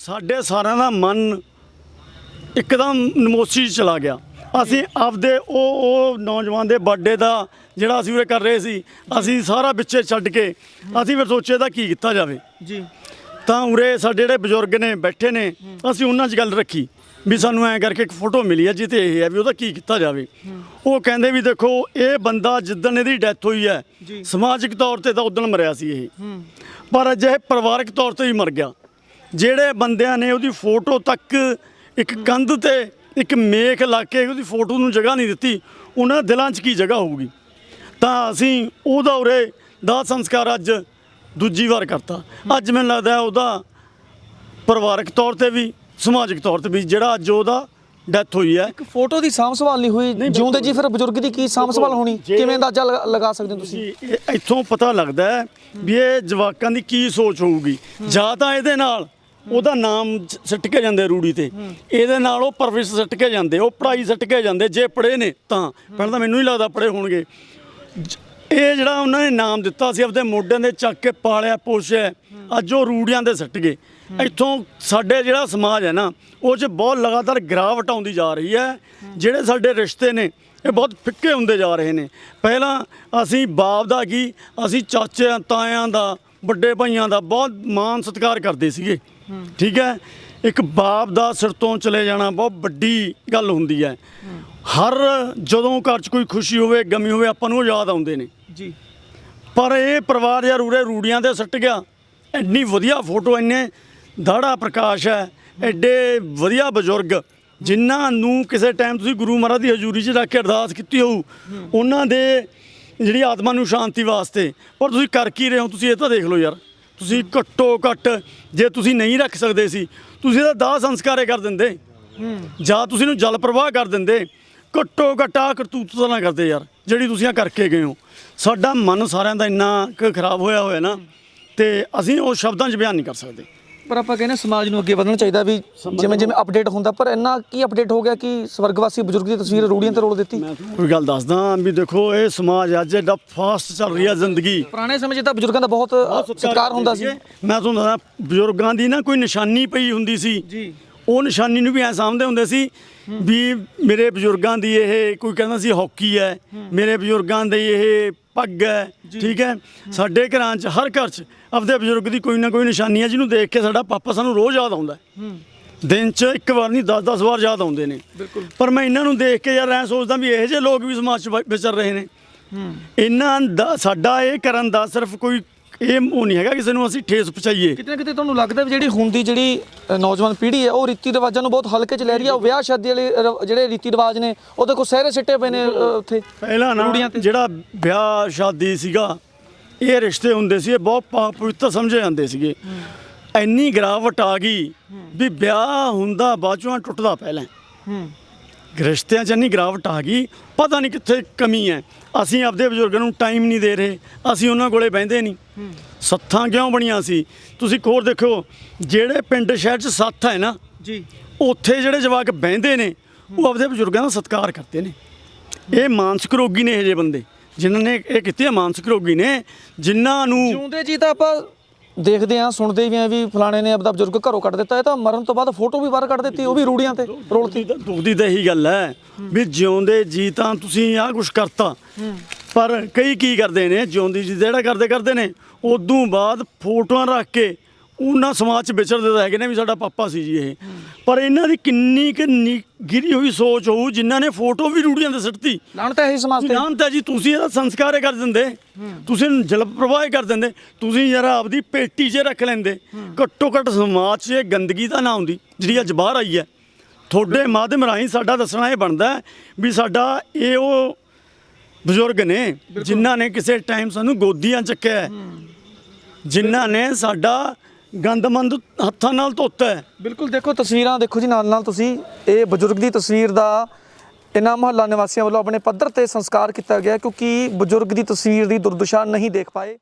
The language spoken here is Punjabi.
ਸਾਡੇ ਸਾਰਿਆਂ ਦਾ ਮਨ ਇੱਕਦਮ ਨਮੋਸੀ 'ਚ ਚਲਾ ਗਿਆ। ਅਸੀਂ ਆਪਦੇ ਉਹ ਉਹ ਨੌਜਵਾਨ ਦੇ ਬਰਥਡੇ ਦਾ ਜਿਹੜਾ ਅਸੀਂ ਉਰੇ ਕਰ ਰਹੇ ਸੀ ਅਸੀਂ ਸਾਰਾ ਵਿੱਚੇ ਛੱਡ ਕੇ ਅਸੀਂ ਫਿਰ ਸੋਚੇ ਦਾ ਕੀ ਕੀਤਾ ਜਾਵੇ। ਜੀ। ਤਾਂ ਉਰੇ ਸਾਡੇ ਜਿਹੜੇ ਬਜ਼ੁਰਗ ਨੇ ਬੈਠੇ ਨੇ ਅਸੀਂ ਉਹਨਾਂ 'ਚ ਗੱਲ ਰੱਖੀ ਵੀ ਸਾਨੂੰ ਐਂ ਕਰਕੇ ਇੱਕ ਫੋਟੋ ਮਿਲੀ ਹੈ ਜਿੱਤੇ ਇਹ ਹੈ ਵੀ ਉਹਦਾ ਕੀ ਕੀਤਾ ਜਾਵੇ। ਉਹ ਕਹਿੰਦੇ ਵੀ ਦੇਖੋ ਇਹ ਬੰਦਾ ਜਿੱਦਣ ਇਹਦੀ ਡੈਥ ਹੋਈ ਹੈ। ਸਮਾਜਿਕ ਤੌਰ ਤੇ ਤਾਂ ਉਦੋਂ ਮਰਿਆ ਸੀ ਇਹ। ਪਰ ਅੱਜ ਪਰਿਵਾਰਕ ਤੌਰ ਤੇ ਹੀ ਮਰ ਗਿਆ। ਜਿਹੜੇ ਬੰਦਿਆਂ ਨੇ ਉਹਦੀ ਫੋਟੋ ਤੱਕ ਇੱਕ ਕੰਧ ਤੇ ਇੱਕ ਮੇਖ ਲਾ ਕੇ ਉਹਦੀ ਫੋਟੋ ਨੂੰ ਜਗ੍ਹਾ ਨਹੀਂ ਦਿੱਤੀ ਉਹਨਾਂ ਦੇ ਦਿਲਾਂ 'ਚ ਕੀ ਜਗ੍ਹਾ ਹੋਊਗੀ? ਤਾਂ ਅਸੀਂ ਉਹਦਾ ਉਰੇ ਦਾਹ ਸੰਸਕਾਰ ਅੱਜ ਦੂਜੀ ਵਾਰ ਕਰਤਾ। ਅੱਜ ਮੈਨੂੰ ਲੱਗਦਾ ਉਹਦਾ ਪਰਿਵਾਰਕ ਤੌਰ ਤੇ ਵੀ ਸਮਾਜਿਕ ਤੌਰ ਤੇ ਵੀ ਜਿਹੜਾ ਅੱਜ ਉਹਦਾ ਡੈਥ ਹੋਈ ਹੈ। ਇੱਕ ਫੋਟੋ ਦੀ ਸਾਂਭ ਸੰਭਾਲ ਨਹੀਂ ਹੋਈ। ਜਿਉਂਦੇ ਜੀ ਫਿਰ ਬਜ਼ੁਰਗ ਦੀ ਕੀ ਸਾਂਭ ਸੰਭਾਲ ਹੋਣੀ? ਕਿਵੇਂ ਅੰਦਾਜ਼ਾ ਲਗਾ- ਲਗਾ ਸਕਦੇ ਹੋ ਤੁਸੀਂ? ਇੱਥੋਂ ਪਤਾ ਲੱਗਦਾ ਵੀ ਇਹ ਜਵਾਕਾਂ ਦੀ ਕੀ ਸੋਚ ਹੋਊਗੀ। ਜਾਂ ਤਾਂ ਇਹਦੇ ਨਾਲ ਉਹਦਾ ਨਾਮ ਸਿੱਟ ਕੇ ਜਾਂਦੇ ਰੂੜੀ ਤੇ। ਇਹਦੇ ਨਾਲ ਉਹ ਪਰਵਿਸ਼ ਸਿੱਟ ਕੇ ਜਾਂਦੇ ਉਹ ਪੜ੍ਹਾਈ ਸਿੱਟ ਕੇ ਜਾਂਦੇ ਜੇ ਪੜ੍ਹੇ ਨੇ ਤਾਂ। ਪਹਿਲਾਂ ਤਾਂ ਮੈਨੂੰ ਹੀ ਲੱਗਦਾ ਪੜ੍ਹੇ ਹੋਣਗੇ। ਇਹ ਜਿਹੜਾ ਉਹਨਾਂ ਨੇ ਨਾਮ ਦਿੱਤਾ ਸੀ ਆਪਦੇ ਮੋਢਿਆਂ ਦੇ ਚੱਕ ਕੇ ਪਾਲਿਆ ਪੋਸ਼ਿਆ ਅੱਜ ਉਹ ਰੂੜੀਆਂ ਦੇ ਸਿੱਟ ਗਏ। ਇੱਥੋਂ ਸਾਡੇ ਜਿਹੜਾ ਸਮਾਜ ਹੈ ਨਾ ਉਹ 'ਚ ਬਹੁਤ ਲਗਾਤਾਰ ਗਿਰਾਵਟ ਆਉਂਦੀ ਜਾ ਰਹੀ ਹੈ। ਜਿਹੜੇ ਸਾਡੇ ਰਿਸ਼ਤੇ ਨੇ ਇਹ ਬਹੁਤ ਫਿੱਕੇ ਹੁੰਦੇ ਜਾ ਰਹੇ ਨੇ। ਪਹਿਲਾਂ ਅਸੀਂ ਬਾਪ ਦਾ ਕੀ ਅਸੀਂ ਚਾਚਿਆਂ ਤਾਇਆਂ ਦਾ ਵੱਡੇ ਭਾਈਆਂ ਦਾ ਬਹੁਤ ਮਾਣ ਸਤਿਕਾਰ ਕਰਦੇ ਸੀਗੇ। ਠੀਕ ਹੈ? ਇੱਕ ਬਾਪ ਦਾ ਸਿਰ ਤੋਂ ਚਲੇ ਜਾਣਾ ਬਹੁਤ ਵੱਡੀ ਗੱਲ ਹੁੰਦੀ ਹੈ। ਹਰ ਜਦੋਂ ਘਰ 'ਚ ਕੋਈ ਖੁਸ਼ੀ ਹੋਵੇ ਗਮੀ ਹੋਵੇ ਆਪਾਂ ਨੂੰ ਉਹ ਯਾਦ ਆਉਂਦੇ ਨੇ। ਜੀ। ਪਰ ਇਹ ਪਰਿਵਾਰ ਯਾਰ ਉਰੇ ਰੂੜੀਆਂ ਤੇ ਸੱਟ ਗਿਆ। ਇੰਨੀ ਵਧੀਆ ਫੋਟੋ ਇੰਨੇ ਦਾੜਾ ਪ੍ਰਕਾਸ਼ ਹੈ ਐਡੇ ਵਧੀਆ ਬਜ਼ੁਰਗ ਜਿਨ੍ਹਾਂ ਨੂੰ ਕਿਸੇ ਟਾਈਮ ਤੁਸੀਂ ਗੁਰੂ ਮਹਾਰਾਜ ਦੀ ਹਜ਼ੂਰੀ 'ਚ ਰੱਖ ਕੇ ਅਰਦਾਸ ਕੀਤੀ ਹੋਊ ਉਹਨਾਂ ਦੇ ਜਿਹੜੀ ਆਤਮਾ ਨੂੰ ਸ਼ਾਂਤੀ ਵਾਸਤੇ। ਪਰ ਤੁਸੀਂ ਕਰ ਕੀ ਰਹੇ ਹੋ? ਤੁਸੀਂ ਇਹ ਤਾਂ ਦੇਖ ਲਓ ਯਾਰ। ਤੁਸੀਂ ਘੱਟੋ ਘੱਟ ਜੇ ਤੁਸੀਂ ਨਹੀਂ ਰੱਖ ਸਕਦੇ ਸੀ ਤੁਸੀਂ ਇਹਦਾ ਦਾਹ ਸੰਸਕਾਰੇ ਕਰ ਦਿੰਦੇ। ਜਾਂ ਤੁਸੀਂ ਇਹਨੂੰ ਜਲ ਪ੍ਰਵਾਹ ਕਰ ਦਿੰਦੇ। ਘੱਟੋ ਘਟਾ ਕਰਤੂਤ ਤਾਂ ਨਾ ਕਰਦੇ ਯਾਰ ਜਿਹੜੀ ਤੁਸੀਂ ਆ ਕਰਕੇ ਗਏ ਹੋ। ਸਾਡਾ ਮਨ ਸਾਰਿਆਂ ਦਾ ਇੰਨਾ ਖਰਾਬ ਹੋਇਆ ਹੋਇਆ ਨਾ ਤੇ ਅਸੀਂ ਉਹ ਸ਼ਬਦਾਂ 'ਚ ਬਿਆਨ ਨਹੀਂ ਕਰ ਸਕਦੇ। ਪਰ ਆਪਾਂ ਕਹਿੰਦੇ ਸਮਾਜ ਨੂੰ ਅੱਗੇ ਵਧਣਾ ਚਾਹੀਦਾ ਵੀ ਜਿਵੇਂ ਜਿਵੇਂ ਅਪਡੇਟ ਹੁੰਦਾ ਪਰ ਇੰਨਾ ਕੀ ਅਪਡੇਟ ਹੋ ਗਿਆ ਕਿ ਸਵਰਗਵਾਸੀ ਬਜ਼ੁਰਗ ਦੀ ਤਸਵੀਰ ਰੂੜੀਆਂ ਤੇ ਰੋਲ ਦਿੱਤੀ? ਕੋਈ ਗੱਲ ਦੱਸਦਾ ਵੀ ਦੇਖੋ ਇਹ ਸਮਾਜ ਅੱਜ ਐਡਾ ਫਾਸਟ ਚੱਲ ਰਹੀ ਹੈ ਜ਼ਿੰਦਗੀ। ਪੁਰਾਣੇ ਸਮੇਂ 'ਚ ਤਾਂ ਬਜ਼ੁਰਗਾਂ ਦਾ ਬਹੁਤ ਸਤਿਕਾਰ ਹੁੰਦਾ ਸੀ। ਮੈਂ ਤੁਹਾਨੂੰ ਦੱਸਦਾ ਬਜ਼ੁਰਗਾਂ ਦੀ ਨਾ ਕੋਈ ਨਿਸ਼ਾਨੀ ਪਈ ਹੁੰਦੀ ਸੀ। ਜੀ। ਉਹ ਨਿਸ਼ਾਨੀ ਨੂੰ ਵੀ ਐ ਸਾਂਭਦੇ ਹੁੰਦੇ ਸੀ ਵੀ ਮੇਰੇ ਬਜ਼ੁਰਗਾਂ ਦੀ ਇਹ ਕੋਈ ਕਹਿੰਦਾ ਸੀ ਹਾਕੀ ਹੈ ਮੇਰੇ ਬਜ਼ੁਰਗਾਂ ਦੀ ਇਹ ਪੱਗ ਹੈ ਠੀਕ ਹੈ? ਸਾਡੇ ਘਰਾਂ 'ਚ ਹਰ ਘਰ 'ਚ ਆਪਦੇ ਬਜ਼ੁਰਗ ਦੀ ਕੋਈ ਨਾ ਕੋਈ ਨਿਸ਼ਾਨੀ ਹੈ ਜਿਹਨੂੰ ਦੇਖ ਕੇ ਸਾਡਾ ਪਾਪਾ ਸਾਨੂੰ ਰੋਜ਼ ਯਾਦ ਆਉਂਦਾ ਦਿਨ 'ਚ ਇੱਕ ਵਾਰ ਨਹੀਂ 10-10 ਵਾਰ ਯਾਦ ਆਉਂਦੇ ਨੇ। ਬਿਲਕੁਲ। ਪਰ ਮੈਂ ਇਹਨਾਂ ਨੂੰ ਦੇਖ ਕੇ ਯਾਰ ਐ ਸੋਚਦਾ ਵੀ ਇਹੋ ਜਿਹੇ ਲੋਕ ਵੀ ਸਮਾਜ 'ਚ ਵਿਚਰ ਰਹੇ ਨੇ। ਇਹਨਾਂ ਦਾ ਸਾਡਾ ਇਹ ਕਰਨ ਦਾ ਸਿਰਫ ਕੋਈ ਇਹ ਉਹ ਨਹੀਂ ਹੈਗਾ ਕਿਸੇ ਨੂੰ ਅਸੀਂ ਠੇਸ ਪਹੁੰਚਾਈਏ। ਕਿਤੇ ਨਾ ਕਿਤੇ ਤੁਹਾਨੂੰ ਲੱਗਦਾ ਵੀ ਜਿਹੜੀ ਹੁਣ ਦੀ ਜਿਹੜੀ ਅ, ਨੌਜਵਾਨ ਪੀੜ੍ਹੀ ਹੈ ਉਹ ਰੀਤੀ ਰਿਵਾਜਾਂ ਨੂੰ ਬਹੁਤ ਹਲਕੇ ਚ ਲੈ ਰਹੀ ਹੈ। ਉਹ ਵਿਆਹ ਸ਼ਾਦੀ ਵਾਲੇ ਰ- ਜਿਹੜੇ ਰੀਤੀ ਰਿਵਾਜ ਨੇ ਉਹਦੇ ਕੋ ਸਹਿਰੇ ਸਿੱਟੇ ਪਏ ਨੇ ਅ, ਉੱਥੇ। ਪਹਿਲਾਂ ਨਾ ਰੂੜੀਆਂ ਤੇ। ਜਿਹੜਾ ਵਿਆਹ ਸ਼ਾਦੀ ਸੀਗਾ ਇਹ ਰਿਸ਼ਤੇ ਹੁੰਦੇ ਸੀ ਇਹ ਬਹੁਤ ਪਾਕ ਪਵਿੱਤਰ ਸਮਝੇ ਜਾਂਦੇ ਸੀਗੇ। ਇੰਨੀ ਗਿਰਾਵਟ ਆ ਗਈ ਵੀ ਵਿਆਹ ਹੁੰਦਾ ਬਾਅਦੋਂ ਟੁੱਟਦਾ ਪਹਿਲਾਂ। ਹੂੰ। ਰਿਸ਼ਤਿਆਂ 'ਚ ਇੰਨੀ ਗਿਰਾਵਟ ਆ ਗਈ ਪਤਾ ਨਹੀਂ ਕਿੱਥੇ ਕਮੀ ਹੈ। ਅਸੀਂ ਆਪਦੇ ਬਜ਼ੁਰਗਾਂ ਨੂੰ ਟਾਈਮ ਨਹੀਂ ਦੇ ਰਹੇ ਅਸੀਂ ਉਹਨਾਂ ਕੋਲੇ ਬਹਿੰਦੇ ਨਹੀਂ। ਸੱਥਾਂ ਕਿਉਂ ਬਣੀਆਂ ਸੀ? ਤੁਸੀਂ ਇੱਕ ਹੋਰ ਦੇਖੋ ਜਿਹੜੇ ਪਿੰਡ ਸ਼ਹਿਰ 'ਚ ਸੱਥ ਹੈ ਨਾ ਜੀ। ਉੱਥੇ ਜਿਹੜੇ ਜਵਾਕ ਬਹਿੰਦੇ ਨੇ ਉਹ ਆਪਦੇ ਬਜ਼ੁਰਗਾਂ ਦਾ ਸਤਿਕਾਰ ਕਰਦੇ ਨੇ। ਇਹ ਮਾਨਸਿਕ ਰੋਗੀ ਨੇ ਇਹ ਜਿਹੇ ਬੰਦੇ ਜਿਨ੍ਹਾਂ ਨੇ ਇਹ ਕੀਤੀ ਮਾਨਸਿਕ ਰੋਗੀ ਨੇ ਜਿਨ੍ਹਾਂ ਨੂੰ ਜਿਉਂਦੇ ਜੀ ਤਾਂ ਆਪਾਂ ਦੇਖਦੇ ਆਂ ਸੁਣਦੇ ਵੀ ਆਂ ਵੀ ਫਲਾਣੇ ਨੇ ਆਪਦਾ ਬਜ਼ੁਰਗ ਘਰੋਂ ਕੱਢ ਦਿੱਤਾ ਇਹ ਤਾਂ ਮਰਨ ਤੋਂ ਬਾਅਦ ਫੋਟੋ ਵੀ ਬਾਹਰ ਕੱਢ ਦਿੱਤੀ ਉਹ ਵੀ ਰੂੜੀਆਂ ਤੇ ਰੋਲਤੀ ਤਾਂ- ਦੁੱਖ ਦੀ ਤਾਂ ਇਹੀ ਗੱਲ ਹੈ ਵੀ ਜਿਉਂਦੇ ਜੀ ਤਾਂ ਤੁਸੀਂ ਆਹ ਕੁਛ ਕਰਤਾ। ਪਰ ਕਈ ਕੀ ਕਰਦੇ ਨੇ ਜਿਉਂਦੀ ਜੀ ਜਿਹੜਾ ਕਰਦੇ ਕਰਦੇ ਨੇ ਉਦੋਂ ਬਾਅਦ ਫੋਟੋਆਂ ਰੱਖ ਕੇ ਉਹਨਾਂ ਸਮਾਜ 'ਚ ਵਿਚਰਦੇ ਤਾਂ ਹੈਗੇ ਨੇ ਵੀ ਸਾਡਾ ਪਾਪਾ ਸੀ ਜੀ ਇਹ। ਪਰ ਇਹਨਾਂ ਦੀ ਕਿੰਨੀ ਕਿ ਗਿਰੀ ਹੋਈ ਸੋਚ ਹੋਊ ਜਿਨ੍ਹਾਂ ਨੇ ਫੋਟੋ ਵੀ ਰੂੜੀਆਂ ਤੇ ਸਿੱਟਤੀ। ਲਾਣ ਤਾਂ ਇਹੀ ਸਮਾਜ ਤੇ ਨਾਮ ਤਾਂ ਜੀ ਤੁਸੀਂ ਇਹਦਾ ਸੰਸਕਾਰ ਹੀ ਕਰ ਦਿੰਦੇ। ਤੁਸੀਂ ਜਲ ਪ੍ਰਵਾਹ ਕਰ ਦਿੰਦੇ। ਤੁਸੀਂ ਯਾਰ ਆਪਦੀ ਪੇਟੀ 'ਚ ਰੱਖ ਲੈਂਦੇ। ਘੱਟੋ ਘੱਟ ਸਮਾਜ 'ਚ ਇਹ ਗੰਦਗੀ ਤਾਂ ਨਾ ਆਉਂਦੀ ਜਿਹੜੀ ਅੱਜ ਬਾਹਰ ਆਈ ਹੈ। ਤੁਹਾਡੇ ਮਾਧਿਅਮ ਰਾਹੀਂ ਸਾਡਾ ਦੱਸਣਾ ਇਹ ਬਣਦਾ ਵੀ ਸਾਡਾ ਇਹ ਉਹ ਬਜ਼ੁਰਗ ਨੇ ਜਿਨ੍ਹਾਂ ਨੇ ਕਿਸੇ ਟਾਈਮ ਸਾਨੂੰ ਗੋਦੀਆਂ ਚੱਕਿਆ। ਜਿਨ੍ਹਾਂ ਨੇ ਸਾਡਾ ਗੰਦਮੰਦ ਹੱਥਾਂ ਨਾਲ ਧੋਤਾ ਹੈ। ਬਿਲਕੁਲ, ਦੇਖੋ ਤਸਵੀਰਾਂ ਦੇਖੋ ਜੀ, ਨਾਲ ਨਾਲ ਤੁਸੀਂ ਇਹ ਬਜ਼ੁਰਗ ਦੀ ਤਸਵੀਰ ਦਾ ਇਹਨਾਂ ਮੁਹੱਲਾ ਨਿਵਾਸੀਆਂ ਵੱਲੋਂ ਆਪਣੇ ਪੱਧਰ ਤੇ ਸੰਸਕਾਰ ਕੀਤਾ ਗਿਆ ਕਿਉਂਕਿ ਬਜ਼ੁਰਗ ਦੀ ਤਸਵੀਰ ਦੀ ਦੁਰਦਸ਼ਾ ਨਹੀਂ ਦੇਖ ਪਾਏ।